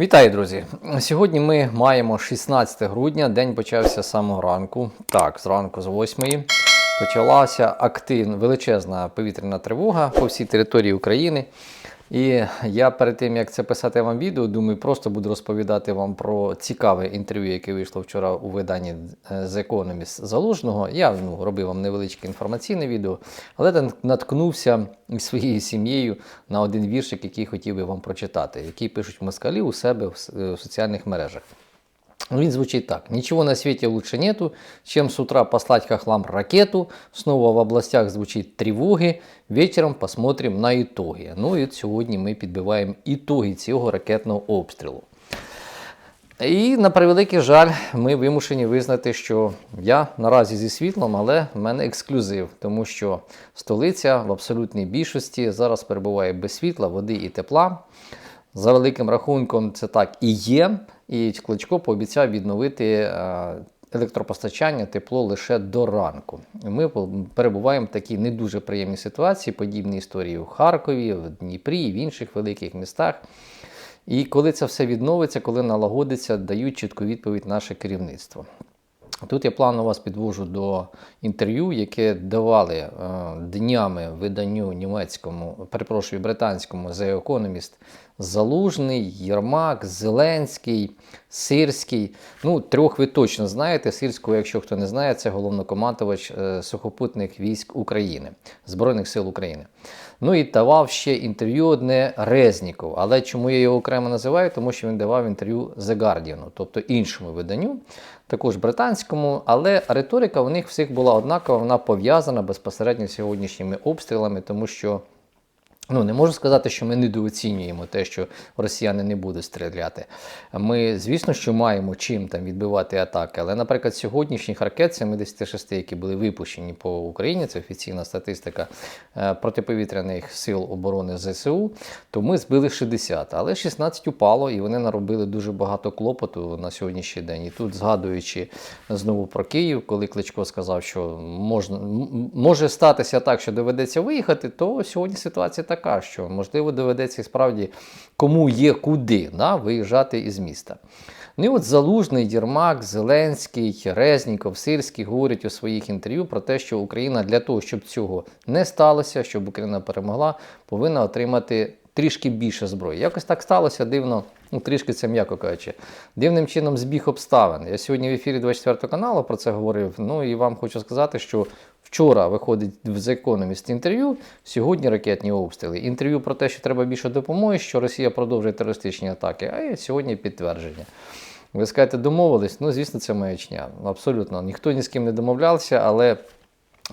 Вітаю, друзі! Сьогодні ми маємо 16 грудня, день почався з самого ранку. Так, зранку з 8 почалася активна величезна повітряна тривога по всій території України. І я перед тим, як це писати вам відео, думаю, просто буду розповідати вам про цікаве інтерв'ю, яке вийшло вчора у виданні з The Economist Залужного. Я ну, робив вам невеличке інформаційне відео, але наткнувся своєю сім'єю на один віршик, який хотів би вам прочитати, який пишуть москалі у себе в е, в соціальних мережах. Він звучит так. Ничего на свете лучше нету, чем с утра послать хохлам ракету. Снова в областях звучит тревоги. Вечером посмотрим на итоги. Ну і сьогодні ми підбиваємо ітоги цього ракетного обстрілу. І на превеликий жаль, ми вимушені визнати, що я наразі зі світлом, але в мене ексклюзив, тому що столиця в абсолютній більшості зараз перебуває без світла, води і тепла. За великим рахунком, це так і є. І Кличко пообіцяв відновити е, електропостачання, тепло лише до ранку. Ми перебуваємо в такій не дуже приємній ситуації, подібні історії у Харкові, в Дніпрі і в інших великих містах. І коли це все відновиться, коли налагодиться, дають чітку відповідь наше керівництво. Тут я плавно вас підвожу до інтерв'ю, яке давали е, днями виданню німецькому, перепрошую, британському The Economist Залужний, Єрмак, Зеленський, Сирський. Ну, трьох ви точно знаєте. Сирського, якщо хто не знає, це головнокомандувач е, сухопутних військ України, Збройних сил України. Ну і давав ще інтерв'ю одне Резніков. Але чому я його окремо називаю? Тому що він давав інтерв'ю The Guardian, тобто іншому виданню, також британському, але риторика у них всіх була однакова, вона пов'язана безпосередньо з сьогоднішніми обстрілами, тому що. Ну, не можу сказати, що ми недооцінюємо те, що росіяни не будуть стріляти. Ми, звісно, що маємо чим там відбивати атаки, але, наприклад, сьогоднішніх ракет 76, які були випущені по Україні, це офіційна статистика е, протиповітряних сил оборони ЗСУ, то ми збили 60, але 16 упало, і вони наробили дуже багато клопоту на сьогоднішній день. І тут, згадуючи знову про Київ, коли Кличко сказав, що можна, може статися так, що доведеться виїхати, то сьогодні ситуація така, що можливо доведеться справді кому є куди да, виїжджати із міста. Ну і от Залужний, Єрмак, Зеленський, Резніков, Сирський говорять у своїх інтерв'ю про те, що Україна для того, щоб цього не сталося, щоб Україна перемогла, повинна отримати трішки більше зброї. Якось так сталося дивно. Ну, трішки це м'яко кажучи. Дивним чином збіг обставин. Я сьогодні в ефірі 24 каналу про це говорив. Ну і вам хочу сказати, що вчора виходить в The Economist інтерв'ю, сьогодні ракетні обстріли. Інтерв'ю про те, що треба більше допомоги, що Росія продовжує терористичні атаки, а сьогодні підтвердження. Ви скажете, домовились? Ну, звісно, це маячня. Абсолютно. Ніхто ні з ким не домовлявся, але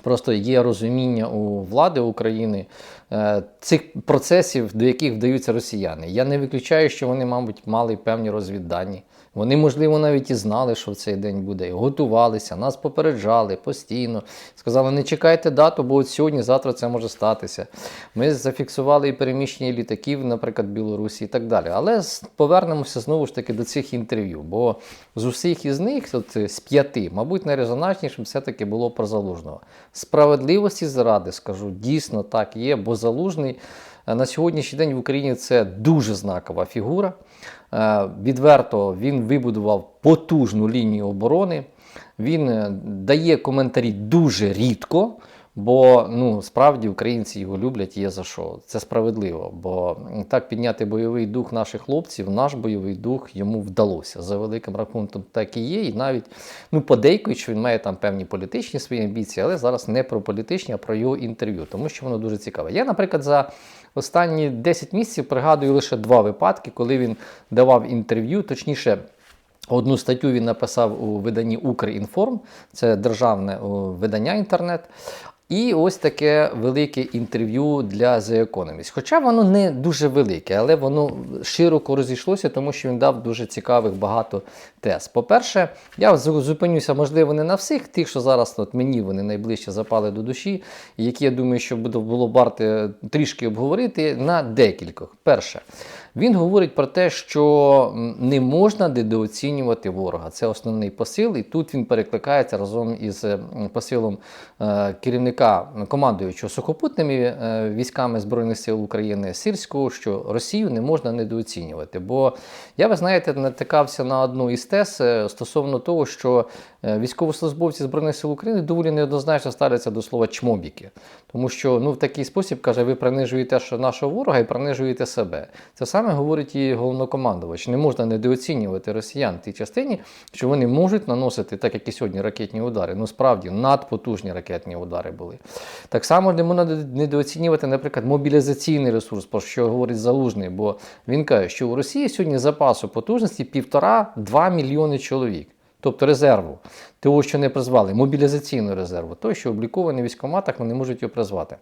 Просто є розуміння у влади України е, цих процесів, до яких вдаються росіяни. Я не виключаю, що вони, мабуть, мали певні розвіддані. Вони, можливо, навіть і знали, що в цей день буде. і Готувалися, нас попереджали постійно. Сказали, не чекайте дату, бо от сьогодні, завтра це може статися. Ми зафіксували і переміщення літаків, наприклад, Білорусі і так далі. Але повернемося знову ж таки до цих інтерв'ю. Бо з усіх із них, от, з п'яти, мабуть, найрезонанснішим все-таки було про залужного. Справедливості заради скажу, дійсно так є, бо залужний на сьогоднішній день в Україні це дуже знакова фігура. Е, Відверто він вибудував потужну лінію оборони. Він е, дає коментарі дуже рідко, бо ну, справді українці його люблять, є за що. Це справедливо. Бо так підняти бойовий дух наших хлопців, наш бойовий дух йому вдалося. За великим рахунком так і є. І навіть ну, подейкують, що він має там певні політичні свої амбіції, але зараз не про політичні, а про його інтерв'ю, тому що воно дуже цікаве. Я, наприклад, за останні 10 місяців пригадую лише два випадки, коли він давав інтерв'ю, точніше. Одну статтю він написав у виданні Укрінформ, це державне видання інтернет. І ось таке велике інтерв'ю для The Economist. Хоча воно не дуже велике, але воно широко розійшлося, тому що він дав дуже цікавих багато тез. По-перше, я зупинюся, можливо, не на всіх тих, що зараз от мені вони найближче запали до душі, які я думаю, що було б варто трішки обговорити на декількох. Перше, Він говорить про те, що не можна недооцінювати ворога. Це основний посил, і тут він перекликається разом із е, посилом е, керівника командуючого сухопутними е, військами Збройних сил України Сирського, що Росію не можна недооцінювати. Бо я, ви знаєте, натикався на одну із тез стосовно того, що військовослужбовці Збройних сил України доволі неоднозначно ставляться до слова чмобіки. Тому що ну, в такий спосіб каже, ви принижуєте нашого ворога і принижуєте себе. Це саме говорить і головнокомандувач. Не можна недооцінювати росіян в тій частині, що вони можуть наносити, так як і сьогодні, ракетні удари. Ну справді надпотужні ракетні удари були. Так само не можна недооцінювати, наприклад, мобілізаційний ресурс, про що говорить Залужний, бо він каже, що у Росії сьогодні запасу потужності півтора-два мільйони чоловік. Тобто резерву, того, що не призвали, мобілізаційного резерву, той, що облікований в військкоматах, вони можуть його призвати.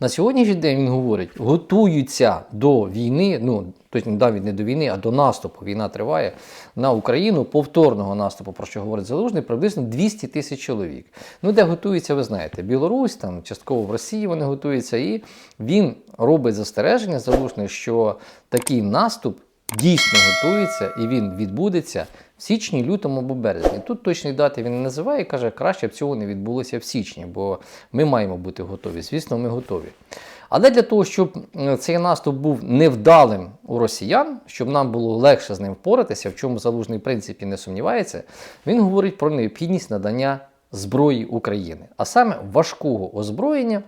На сьогоднішній день він говорить, готуються до війни, ну тобто навіть не до війни, а до наступу. Війна триває на Україну, повторного наступу, про що говорить Залужний, приблизно 200 тисяч чоловік. Ну, де готуються, ви знаєте, Білорусь, там частково в Росії вони готуються, і він робить застереження Залужний, що такий наступ дійсно готується і він відбудеться січні, лютому або березні. Тут точної дати він не називає, каже, краще б цього не відбулося в січні, бо ми маємо бути готові. Звісно, ми готові. Але для того, щоб е, цей наступ був невдалим у росіян, щоб нам було легше з ним впоратися, в чому залужний в принципі не сумнівається, він говорить про необхідність надання зброї України, а саме важкого озброєння.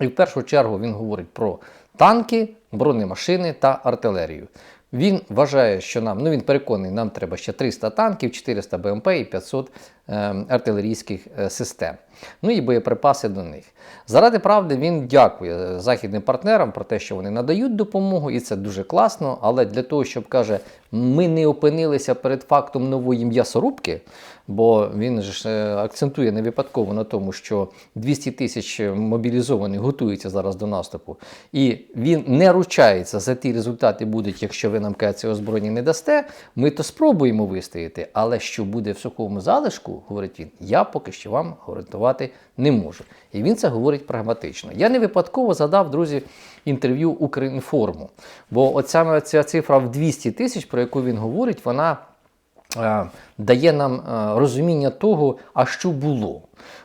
І в першу чергу він говорить про танки, бронемашини та артилерію. Він вважає, що нам, ну він переконаний, нам треба ще 300 танків, 400 БМП і 500 е, артилерійських е, систем. Ну і боєприпаси до них. Заради правди він дякує західним партнерам про те, що вони надають допомогу, і це дуже класно. Але для того, щоб каже, ми не опинилися перед фактом нової м'ясорубки, бо він ж е, акцентує не випадково на тому, що 200 тисяч мобілізованих готуються зараз до наступу, і він не ручається за ті результати будуть, якщо ви нам кажете, озброєння не дасте. Ми то спробуємо вистояти, але що буде в сухому залишку, говорить він, я поки що вам гарантувати не можу. І він це говорить прагматично. Я не випадково задав, друзі, інтерв'ю Укрінформу, бо от саме ця цифра в 200 тисяч, про яку він говорить, вона е, дає нам е, розуміння того, а що було.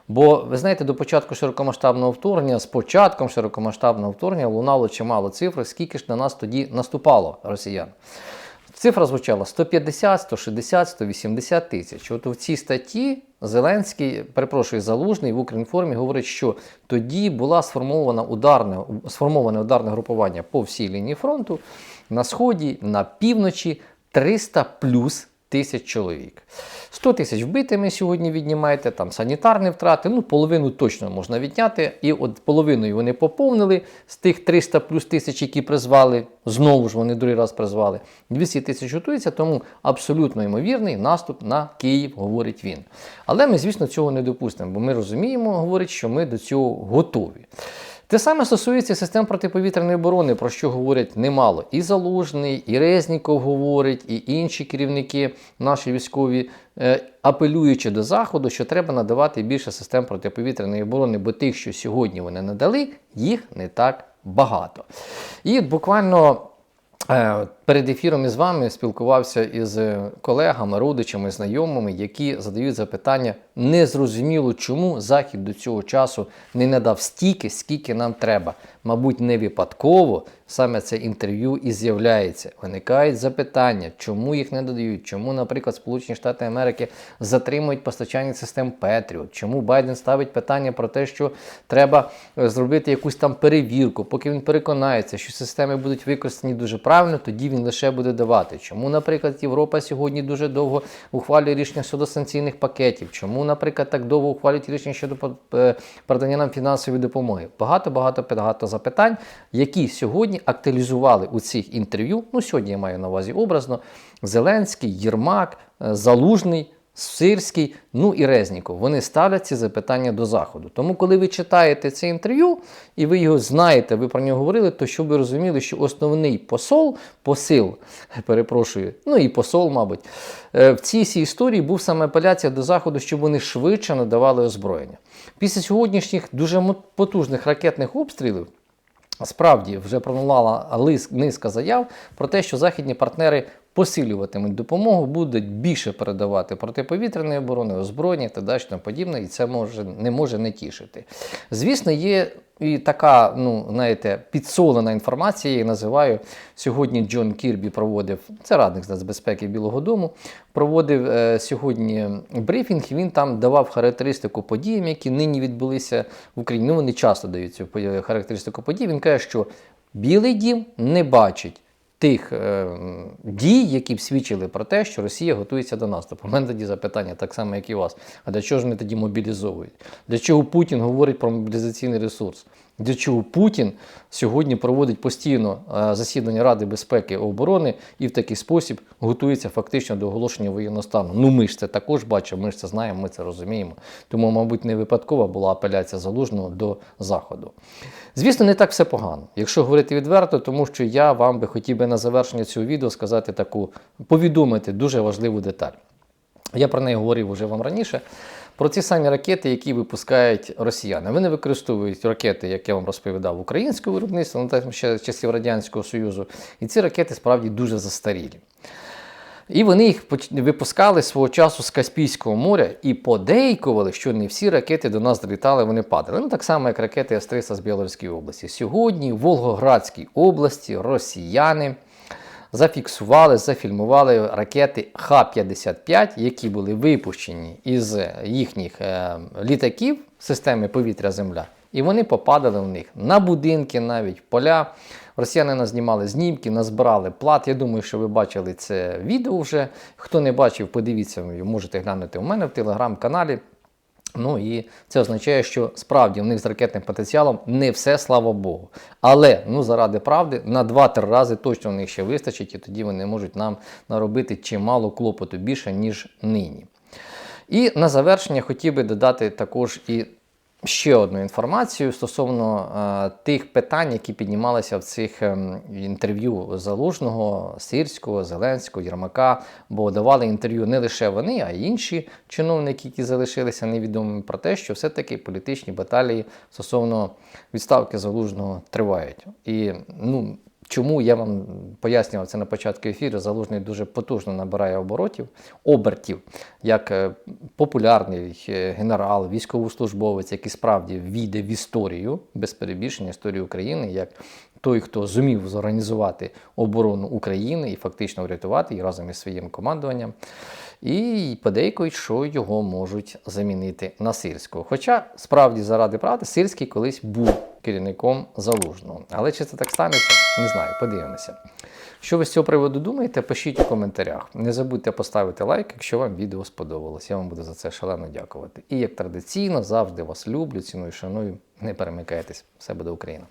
Бо ви знаєте, до початку широкомасштабного вторгнення, з початком широкомасштабного вторгнення лунало чимало цифр, скільки ж на нас тоді наступало росіян. Цифра звучала 150, 160, 180 тисяч. От в цій статті Зеленський, перепрошую, Залужний в Укрінформі говорить, що тоді була сформована ударне, сформоване ударне групування по всій лінії фронту на сході, на півночі 300 плюс тисяч чоловік. 100 тисяч вбитими сьогодні віднімаєте, там санітарні втрати, ну половину точно можна відняти. І от половиною вони поповнили з тих 300 плюс тисяч, які призвали, знову ж вони другий раз призвали. 200 тисяч готується, тому абсолютно ймовірний наступ на Київ, говорить він. Але ми, звісно, цього не допустимо, бо ми розуміємо, говорить, що ми до цього готові. Те саме стосується систем протиповітряної оборони, про що говорять немало. І Залужний, і Резніков говорить, і інші керівники наші військові, е, апелюючи до Заходу, що треба надавати більше систем протиповітряної оборони, бо тих, що сьогодні вони надали, їх не так багато. І буквально. Перед ефіром із вами спілкувався із колегами, родичами, знайомими, які задають запитання незрозуміло, чому Захід до цього часу не надав стільки, скільки нам треба. Мабуть, не випадково саме це інтерв'ю і з'являється. Виникають запитання, чому їх не додають, чому, наприклад, Сполучені Штати Америки затримують постачання систем Петріот, чому Байден ставить питання про те, що треба е, зробити якусь там перевірку, поки він переконається, що системи будуть використані дуже правильно, тоді він лише буде давати. Чому, наприклад, Європа сьогодні дуже довго ухвалює рішення щодо санкційних пакетів? Чому, наприклад, так довго ухвалюють рішення щодо продання передання нам фінансової допомоги? Багато багато багато запитань, які сьогодні актуалізували у цих інтерв'ю. Ну, сьогодні я маю на увазі образно: Зеленський, Єрмак, е, Залужний. Сирський, ну і Резніков. Вони ставлять ці запитання до Заходу. Тому, коли ви читаєте це інтерв'ю і ви його знаєте, ви про нього говорили, то щоб ви розуміли, що основний посол, посил, перепрошую, ну і посол, мабуть, е, в цій всій історії був саме апеляція до Заходу, щоб вони швидше надавали озброєння. Після сьогоднішніх дуже потужних ракетних обстрілів. справді вже пролунала низка заяв про те, що західні партнери посилюватимуть допомогу, будуть більше передавати протиповітряної оборони, озброєння та далі тому подібне, і це може не може не тішити. Звісно, є і така, ну знаєте, підсолена інформація, я її називаю. Сьогодні Джон Кірбі проводив, це радник з нацбезпеки Білого Дому, проводив е, сьогодні брифінг, він там давав характеристику подіям, які нині відбулися в Україні. Ну, вони часто дають цю подію- характеристику подій. Він каже, що Білий дім не бачить тих е, дій, які б свідчили про те, що Росія готується до наступу. У мене тоді запитання, так само, як і у вас. А для чого ж вони тоді мобілізовують? Для чого Путін говорить про мобілізаційний ресурс? Для чого Путін сьогодні проводить постійно е, засідання Ради безпеки і оборони і в такий спосіб готується фактично до оголошення воєнного стану? Ну ми ж це також бачимо, ми ж це знаємо, ми це розуміємо. Тому, мабуть, не випадкова була апеляція залужного до Заходу. Звісно, не так все погано, якщо говорити відверто, тому що я вам би хотів би на завершення цього відео сказати таку, повідомити дуже важливу деталь. Я про неї говорив вже вам раніше. Про ці самі ракети, які випускають росіяни. Вони використовують ракети, як я вам розповідав, українського виробництва, ну так ще часів Радянського Союзу. І ці ракети справді дуже застарілі. І вони їх випускали свого часу з Каспійського моря і подейкували, що не всі ракети до нас долітали, вони падали. Ну так само, як ракети С-300 з Білоруської області. Сьогодні в Волгоградській області росіяни зафіксували, зафільмували ракети Х-55, які були випущені із їхніх е, літаків системи повітря-земля. І вони попадали в них на будинки, навіть поля. Росіяни назнімали знімки, назбирали плат. Я думаю, що ви бачили це відео вже. Хто не бачив, подивіться, можете глянути у мене в телеграм-каналі. Ну і це означає, що справді в них з ракетним потенціалом не все, слава Богу. Але ну заради правди на 2-3 рази точно в них ще вистачить, і тоді вони можуть нам наробити чимало клопоту більше, ніж нині. І на завершення хотів би додати також і ще одну інформацію стосовно е, тих питань, які піднімалися в цих ем, інтерв'ю Залужного, Сирського, Зеленського, Єрмака, бо давали інтерв'ю не лише вони, а й інші чиновники, які залишилися невідомими про те, що все-таки політичні баталії стосовно відставки Залужного тривають. І ну, Чому я вам пояснював це на початку ефіру, залужний дуже потужно набирає оборотів, обертів, як е, популярний е, генерал, військовослужбовець, який справді війде в історію без перебільшення історію України, як той, хто зумів зорганізувати оборону України і фактично врятувати її разом із своїм командуванням. І подейкують, що його можуть замінити на сирського. Хоча справді заради правди Сирський колись був керівником залужного. Але чи це так станеться, не знаю, подивимося. Що ви з цього приводу думаєте, пишіть у коментарях. Не забудьте поставити лайк, якщо вам відео сподобалось. Я вам буду за це шалено дякувати. І як традиційно, завжди вас люблю, ціную, шаную. Не перемикайтесь. Все буде Україна!